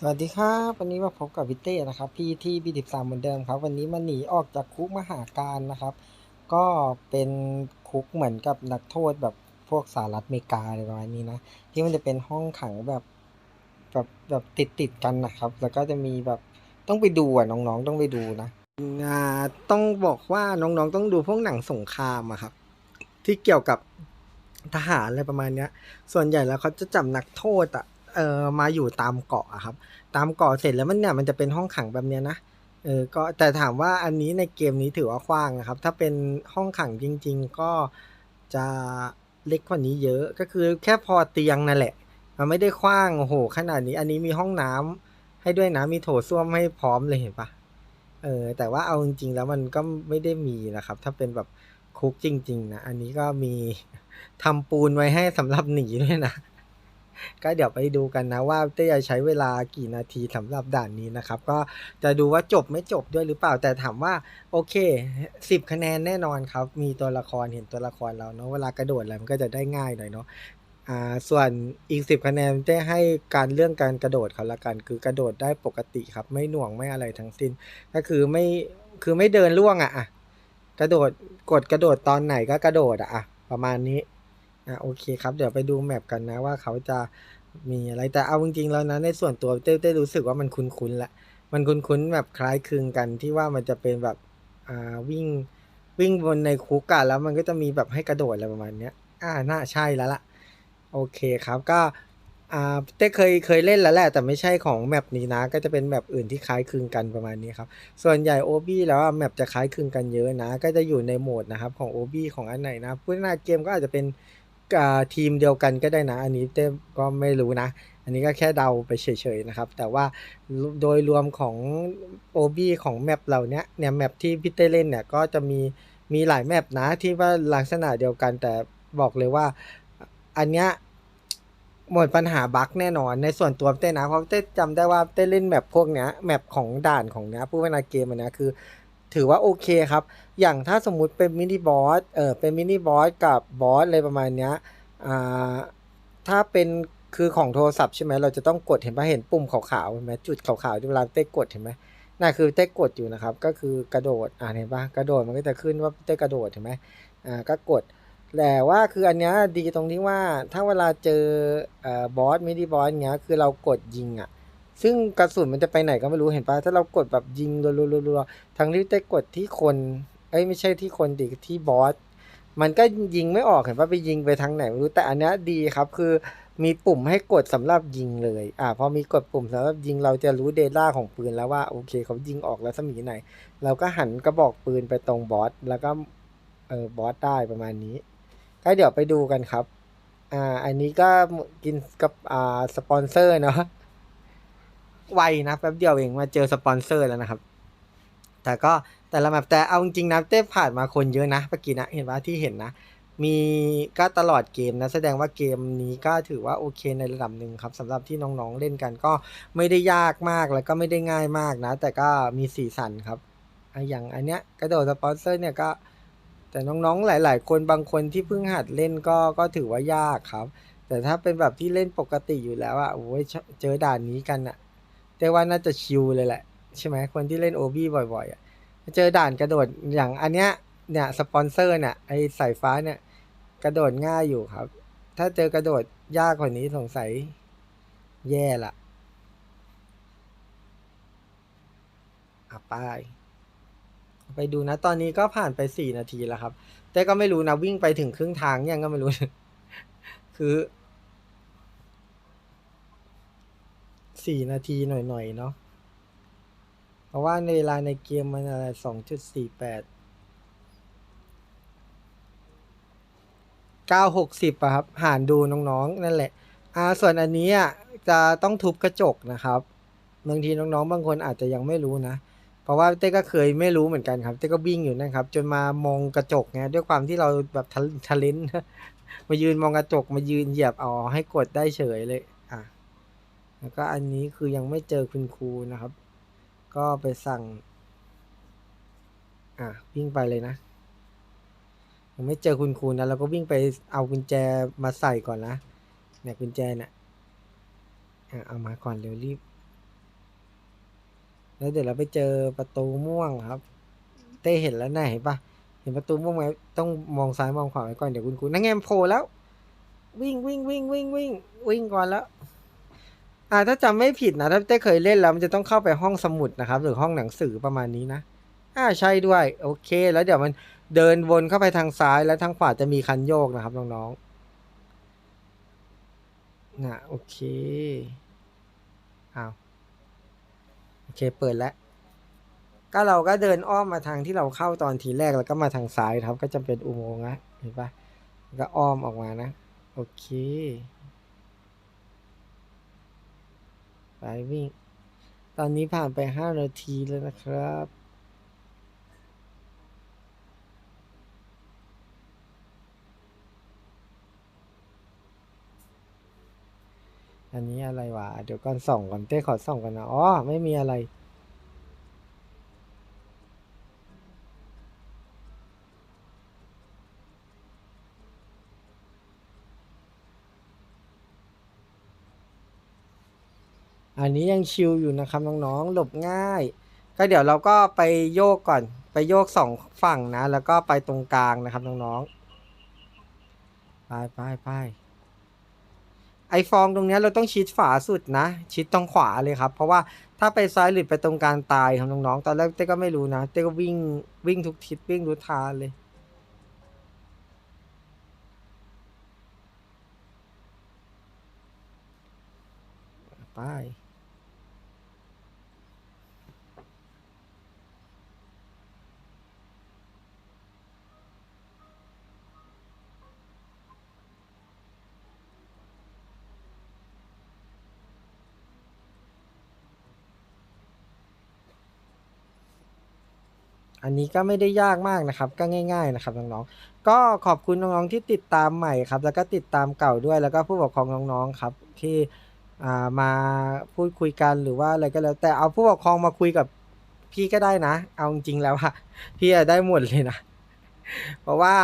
สวัสดีครับวันนี้มาพบกับวิเต้นะครับพี่ที่บีดิบสามเหมือนเดิมครับ วันนี้มาหนีออกจากคุกมหาการนะครับ ก็เป็นคุกเหมือนกับนักโทษแบบพวกสหรัฐอเมริกาอะไรประมาณนี้นะที่มันจะเป็นห้องขังแบบแบบแบบติดติดกันนะครับ แล้วก็จะมีแบบต้องไปดูอะน้องๆต้องไปดูนะอ่าต้องบอกว่าน้องๆต้องดูพวกหนังสงครามอะครับ ที่เกี่ยวกับทหารอะไรประมาณเนี้ย ส่วนใหญ่แล้วเขาจะจับนักโทษอะ เออมาอยู่ตามเกาะอะครับ ตามเกาะเสร็จแล้วมันเนี่ยมันจะเป็นห้องขังแบบเนี้ยนะเออก็แต่ถามว่าอันนี้ในเกมนี้ถือว่ากว้างนะครับ ถ้าเป็นห้องขังจริง ๆ ก็จะเล็กกว่านี้เยอะก็คือแค่พอเตียงนั่นแหละ มันไม่ได้กว้างโอ้โหขนาดนี้ อันนี้มีห้องน้ำให้ด้วยนะมีโถส้วมให้พร้อมเลยเห็นปะเออแต่ว่าเอาจริง ๆ แล้วมันก็ไม่ได้มีนะครับ ถ้าเป็นแบบคุกจริง ๆนะอันนี้ก็มีทำปูนไว้ให้สำหรับหนีด้วยนะ ก็เดี๋ยวไปดูกันนะว่าเต้จะใช้เวลากี่นาทีสำหรับด่านนี้นะครับ ก็จะดูว่าจบไม่จบด้วยหรือเปล่าแต่ถามว่าโอเคสิบคะแนนแน่นอนครับ มีตัวละครเห็นตัวละครเราเนาะเวลากระโดดอะไรมันก็จะได้ง่ายหน่อยเนาะอ่าส่วนอีกสิบคะแนนเต้ให้การเรื่องการกระโดดเขาละกัน คือกระโดดได้ปกติครับ ไม่หน่วงไม่อะไรทั้งสิ้น ก็คือไม่คือไม่เดินล่วงอะอะกระโดดกดกระโดดตอนไหนก็กระโดดอะอะประมาณนี้ อะโอเคครับ เดี๋ยวไปดูแมปกันนะว่าเขาจะมีอะไรแต่เอาจริงๆแล้วนะในส่วนตัวเต้เต้รู้สึกว่ามันคุ้นๆละมันคุ้นๆแบบคล้ายคลึงกันที่ว่ามันจะเป็นแบบอ่าวิ่งวิ่งบนในคุกอะแล้วมันก็จะมีแบบให้กระโดดอะไรประมาณเนี้ยอ่าน่าใช่แล้วล่ะ โอเคครับก็อ่าเต้เคยเคยเล่นแล้วแหละแต่ไม่ใช่ของแมปนี้นะ ก็จะเป็นแมปอื่นที่คล้ายคลึงกันประมาณนี้ครับ ส่วนใหญ่โอบี้แล้วแมปจะคล้ายคลึงกันเยอะนะ ก็จะอยู่ในโหมดนะครับของโอบี้ของอันไหนนะพูดง่ายเกมก็อาจจะเป็น ทีมเดียวกันก็ได้นะ อันนี้เต้ก็ไม่รู้นะ อันนี้ก็แค่เดาไปเฉยๆนะครับ แต่ว่าโดยรวมของโอบีของแมปเหล่านี้เนี่ยแมปที่พี่เต้เล่นเนี่ยก็จะมีมีหลายแมปนะที่ว่าลักษณะเดียวกัน แต่บอกเลยว่าอันเนี้ยหมดปัญหาบั๊กแน่นอนในส่วนตัวเต้นะเพราะเต้จำได้ว่าเต้เล่นแมปพวกเนี้ยแมปของด่านของเนี้ยผู้พัฒนาเกมอันเนี้ยคือ ถือว่าโอเคครับ อย่างถ้าสมมุติเป็นมินิบอสเออเป็นมินิบอสกับบอสอะไรประมาณเนี้ยอ่าถ้าเป็นคือของโทรศัพท์ใช่ไหมเราจะต้องกดเห็นปะเห็นปุ่มขาวๆเห็นไหมจุดขาวๆที่เวลาเต้กดเห็นไหมนั่นคือเต้กดอยู่นะครับ ก็คือกระโดดอ่าเห็นปะกระโดดมันก็จะขึ้นว่าเต้กระโดดเห็นไหมอ่าก็กดแต่ว่าคืออันเนี้ยดีตรงที่ว่าถ้าเวลาเจอเอ่อบอสมินิบอสเงี้ยคือเรากดยิงอะ ซึ่งกระสุนมันจะไปไหนก็ไม่รู้เห็นปะถ้าเรากดแบบยิงรัวๆๆทั้งที่ได้กดที่คนเอ้ยไม่ใช่ที่คนดิที่บอสมันก็ยิงไม่ออกเห็นปะไปยิงไปทางไหนไม่รู้แต่อันนี้ดีครับคือมีปุ่มให้กดสำหรับยิงเลย อ่าพอมีกดปุ่มสำหรับยิงเราจะรู้เดต้าของปืนแล้วว่าโอเคเขายิงออกแล้วสมีไหน เราก็หันกระบอกปืนไปตรงบอสแล้วก็เออบอสได้ประมาณนี้ก็เดี๋ยวไปดูกันครับ อ่า อันนี้ก็กินกับอ่าสปอนเซอร์เนาะ ไวนะแป๊บเดียวเองมาเจอสปอนเซอร์แล้วนะครับ แต่ก็แต่ละแบบแต่เอาจริงๆนะเต้ผ่านมาคนเยอะนะเมื่อกี้นะเห็นว่าที่เห็นนะ มีก็ตลอดเกมนะแสดงว่าเกมนี้ก็ถือว่าโอเคในระดับหนึ่งครับสำหรับที่น้องๆเล่นกันก็ไม่ได้ยากมากแล้วก็ไม่ได้ง่ายมากนะ แต่ก็มีสีสันครับอะอย่างอันเนี้ยกระโดดสปอนเซอร์เนี่ยก็แต่น้องๆ หลายๆ คนบางคนที่เพิ่งหัดเล่นก็ก็ถือว่ายากครับ แต่ถ้าเป็นแบบที่เล่นปกติอยู่แล้วอะโอ้ยเจอเจอด่านนี้กันอะ แต่ว่าน่าจะชิลเลยแหละ ใช่ไหมคนที่เล่นโอบี้บ่อยๆอะเจอด่านกระโดดอย่างอันเนี้ยเนี่ยสปอนเซอร์เนี่ยไอสายฟ้าเนี่ย กระโดดง่ายอยู่ครับ ถ้าเจอกระโดดยากกว่านี้สงสัยแย่ละอะไป้ายไปดูนะ ตอนนี้ก็ผ่านไปสี่นาทีแล้วครับ แต่ก็ไม่รู้นะวิ่งไปถึงครึ่งทางยังก็ไม่รู้ คือ สี่นาทีหน่อยๆเนาะ เพราะว่าในเวลาในเกมมันอะไรสองจุดสี่แปดเก้าหกสิบอะครับ หารดูน้องๆ นั่นแหละ อ่า ส่วนอันนี้อะจะต้องทุบกระจกนะครับ บางทีน้องๆ บางคนอาจจะยังไม่รู้นะ เพราะว่าเต้ก็เคยไม่รู้เหมือนกันครับ เต้ก็วิ่งอยู่นะครับ จนมามองกระจกไงด้วยความที่เราแบบทะเลนมายืนมองกระจกมายืนเหยียบเอาให้กดได้เฉยเลย แล้วก็อันนี้คือยังไม่เจอคุณครูนะครับ ก็ไปสั่ง อะวิ่งไปเลยนะยังไม่เจอคุณครูนะเราก็วิ่งไปเอากุญแจมาใส่ก่อนนะเนี่ยกุญแจเนี่ยอะเอามาก่อนเร็วรีบ แล้วเดี๋ยวเราไปเจอประตูม่วงครับ เต้เห็นแล้วนะเห็นปะเห็นประตูม่วงไหมต้องมองซ้ายมองขวาไว้ก่อนเดี๋ยวคุณคุณนั่งไงมโผล่แล้ว วิ่งวิ่งวิ่งวิ่งวิ่งวิ่งก่อนแล้ว อ่าถ้าจำไม่ผิดนะถ้าเต้เคยเล่นแล้วมันจะต้องเข้าไปห้องสมุดนะครับ หรือห้องหนังสือประมาณนี้นะอ่าใช่ด้วย โอเค แล้วเดี๋ยวมันเดินวนเข้าไปทางซ้ายแล้วทางขวาจะมีคันโยกนะครับน้องๆนะโอเคอ้าวโอเคเปิดแล้ว ก็เราก็เดินอ้อมมาทางที่เราเข้าตอนทีแรกแล้วก็มาทางซ้ายครับ ก็จะเป็นอุโมงค์นะเห็นปะก็อ้อมออกมานะ โอเค ไปวิ่ง ตอนนี้ผ่านไปห้านาทีแล้วนะครับอันนี้อะไรวะ เดี๋ยวก่อนส่องก่อนเต้ขอส่องก่อนนะ อ๋อ ไม่มีอะไร อันนี้ยังชิลอยู่นะครับน้องๆหลบง่าย ก็เดี๋ยวเราก็ไปโยกก่อน ไปโยกสองฝั่งนะ แล้วก็ไปตรงกลางนะครับน้องๆไปไปไปไอฟองตรงเนี้ยเราต้องชิดฝาสุดนะ ชิดตรงขวาเลยครับ เพราะว่าถ้าไปซ้ายหรือไปตรงกลางตายครับน้องๆตอนแรกเต้ก็ไม่รู้นะเต้ก็วิ่งวิ่งทุกทิศวิ่งรู้ทางเลยไป อันนี้ก็ไม่ได้ยากมากนะครับ ก็ง่าย ๆนะครับน้องๆก็ขอบคุณน้องๆที่ติดตามใหม่ครับ แล้วก็ติดตามเก่าด้วยแล้วก็ผู้ปกครองน้องๆครับ ที่อ่ามาพูดคุยกันหรือว่าอะไรก็แล้ว แต่เอาผู้ปกครองมาคุยกับพี่ก็ได้นะ เอาจริงๆแล้วอะพี่อะได้หมดเลยนะ เพราะว่า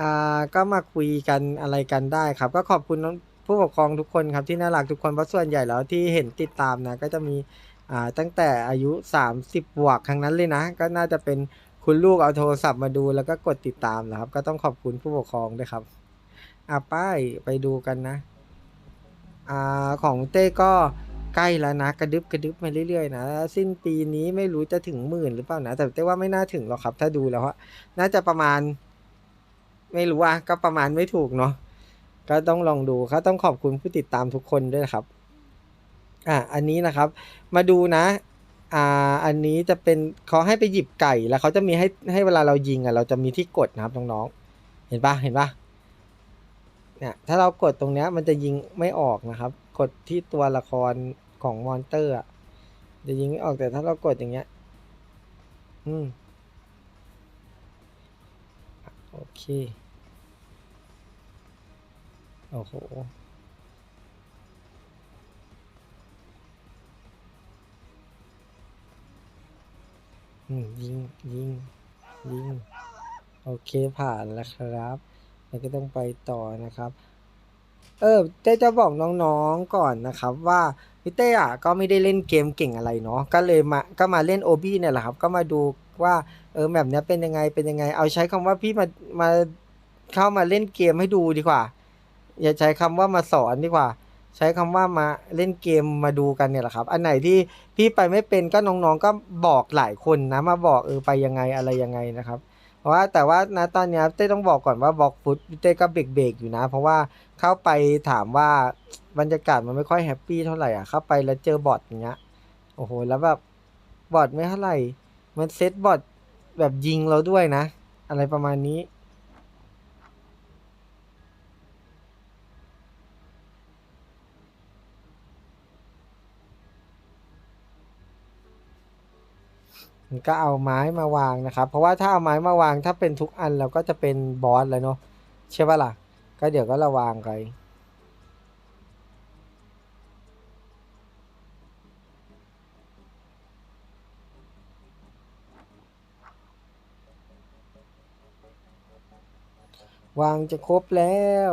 อ่าก็มาคุยกันอะไรกันได้ครับ ก็ขอบคุณผู้ปกครองทุกคนครับที่น่ารักทุกคนเพราะส่วนใหญ่แล้วที่เห็นติดตามนะก็จะมี อ่าตั้งแต่อายุ 30 บวกทั้งนั้นเลยนะ ก็น่าจะเป็นคุณลูกเอาโทรศัพท์มาดูแล้วก็กดติดตามนะครับ ก็ต้องขอบคุณผู้ปกครองด้วยครับอ่าป้ายไปดูกันนะอ่าของเต้ก็ใกล้แล้วนะกระดึบกระดึบมาเรื่อยๆนะสิ้นปีนี้ไม่รู้จะถึงหมื่นหรือเปล่านะแต่เต้ว่าไม่น่าถึงหรอกครับ ถ้าดูแล้วน่าจะประมาณ ไม่รู้อะก็ประมาณไม่ถูกเนาะก็ต้องลองดูครับต้องขอบคุณผู้ติดตามทุกคนด้วยครับ อะอันนี้นะครับ มาดูนะ อ่า อันนี้จะเป็นเขาให้ไปหยิบไก่แล้วเขาจะมีให้ให้เวลาเรายิงอะเราจะมีที่กดนะครับน้องๆเห็นปะเห็นปะเนี่ยถ้าเรากดตรงเนี้ยมันจะยิงไม่ออกนะครับ กดที่ตัวละครของมอนเตอร์อะจะยิงไม่ออกแต่ถ้าเรากดอย่างเงี้ย อืมโอเค โอ้โห ยิงยิงยิงโอเคผ่านแล้วครับ แล้วก็ต้องไปต่อนะครับ เออเต้จะบอกน้องๆก่อนนะครับ ว่าพี่เต้อะก็ไม่ได้เล่นเกมเก่งอะไรเนาะก็เลยมาก็มาเล่นโอบี้เนี่ยแหละครับ ก็มาดูว่าเออแบบเนี้ยเป็นยังไงเป็นยังไง เอาใช้คำว่าพี่มามาเข้ามาเล่นเกมให้ดูดีกว่า อย่าใช้คำว่ามาสอนดีกว่า ใช้คำว่ามาเล่นเกมมาดูกันเนี่ยแหละครับ อันไหนที่พี่ไปไม่เป็นก็น้องๆก็บอกหลายคนนะมาบอกเออไปยังไงอะไรยังไงนะครับ เพราะว่าแต่ว่านะตอนเนี้ยเต้ต้องบอกก่อนว่าบล็อกฟุตเต้ก็เบรกๆอยู่นะ เพราะว่าเข้าไปถามว่าบรรยากาศมันไม่ค่อยแฮปปี้เท่าไหร่อะเข้าไปแล้วเจอบอทอย่างเงี้ยโอ้โหแล้วแบบบอทไม่เท่าไหร่ มันเซตบอทแบบยิงเราด้วยนะ อะไรประมาณนี้ มันก็เอาไม้มาวางนะครับ เพราะว่าถ้าเอาไม้มาวางถ้าเป็นทุกอันเราก็จะเป็นบอสแล้วเนาะใช่ปะล่ะ ก็เดี๋ยวก็ระวางไปวางจะครบแล้ว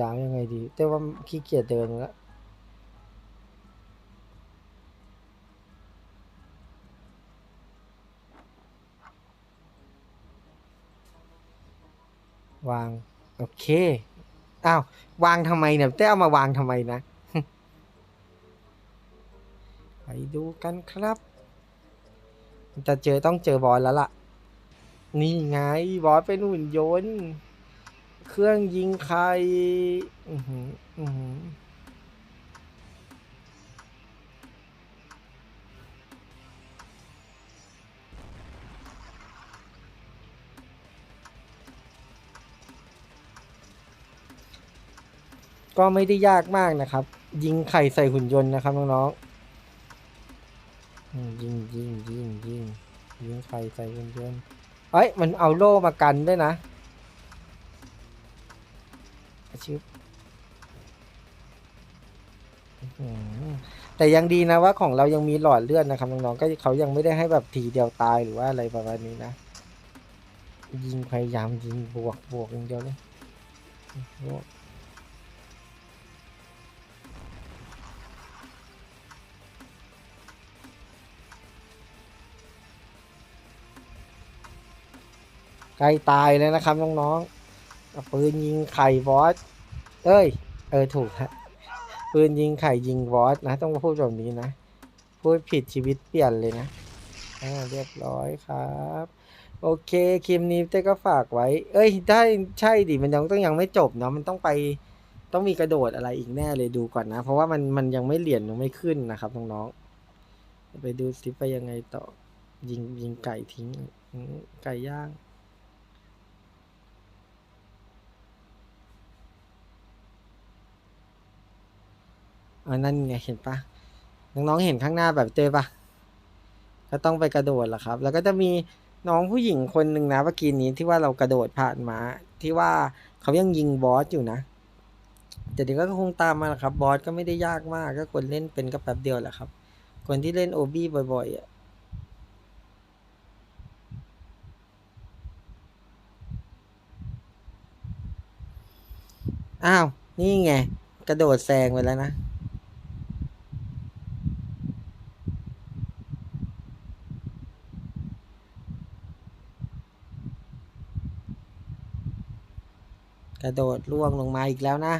ยางยังไงดี แต่ว่าขี้เกียจเดินแล้ว วาง โอเค อ้าว วางทำไมเนี่ยเต้เอามาวางทำไมนะ ไปดูกันครับ จะเจอต้องเจอบอสแล้วล่ะ นี่ไงบอสเป็นหุ่นยนต์ เครื่องยิงใคร อือหือ อือหือ ก็ไม่ได้ยากมากนะครับ ยิงไข่ใส่หุ่นยนต์นะครับน้องๆยิงยิงยิงยิงยิงไข่ใส่หุ่นยนต์เอ้ยมันเอาโล่มากันด้วยนะชิบอื้อหือแต่ยังดีนะว่าของเรายังมีหลอดเลือดนะครับน้องๆก็เขายังไม่ได้ให้แบบทีเดียวตายหรือว่าอะไรประมาณนี้นะ ยิงพยายามยิงบวกบวกอย่างเดียวเลยบวก ใกล้ตายเลยนะครับน้องๆปืนยิงไข่บอสเอ้ย เออถูกฮะปืนยิงไข่ยิงบอสนะ ต้องพูดแบบนี้นะ พูดผิดชีวิตเปลี่ยนเลยนะเรียบร้อยครับ โอเคคลิปนี้เต้ก็ฝากไว้ เอ้ยได้ใช่ดิมันยังต้องยังไม่จบเนาะมันต้องไปต้องมีกระโดดอะไรอีกแน่เลยดูก่อนนะ เพราะว่ามันมันยังไม่เหรียญยังไม่ขึ้นนะครับน้องๆไปดูสิไปยังไงต่อยิงยิงไก่ทิ้งไก่ย่าง อันนั่นไงเห็นปะน้องๆเห็นข้างหน้าแบบเต้ปะก็ต้องไปกระโดดแหละครับ แล้วก็จะมีน้องผู้หญิงคนหนึ่งนะเมื่อกี้นี้ที่ว่าเรากระโดดผ่านมา ที่ว่าเขายังยิงบอสอยู่นะแต่เดี๋ยวก็คงตามมาแหละครับ บอสก็ไม่ได้ยากมากก็คนเล่นเป็นก็แป๊บเดียวแหละครับ คนที่เล่นโอบี้บ่อยๆอะอ้าว นี่ไง กระโดดแซงไปแล้วนะ ระโดดล่วงลงมาอีกแล้วนะ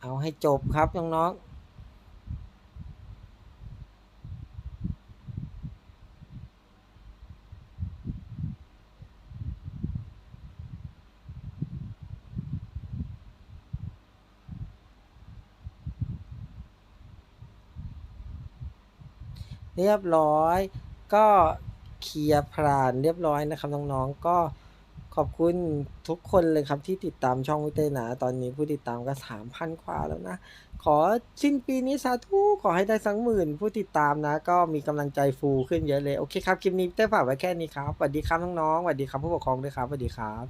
เอาให้จบครับน้องๆเรียบร้อยก็เคลียร์พรานเรียบร้อยนะครับน้องๆก็ ขอบคุณทุกคนเลยครับที่ติดตามช่องวิเตนาตอนนี้ผู้ติดตามก็สามพันกว่าแล้วนะ ขอสิ้นปีนี้สาธุขอให้ได้สักหมื่นผู้ติดตามนะ ก็มีกำลังใจฟูขึ้นเยอะเลย โอเคครับ คลิปนี้เต้ฝากไว้แค่นี้ครับสวัสดีครับน้องๆสวัสดีครับผู้ปกครองด้วยครับสวัสดีครับ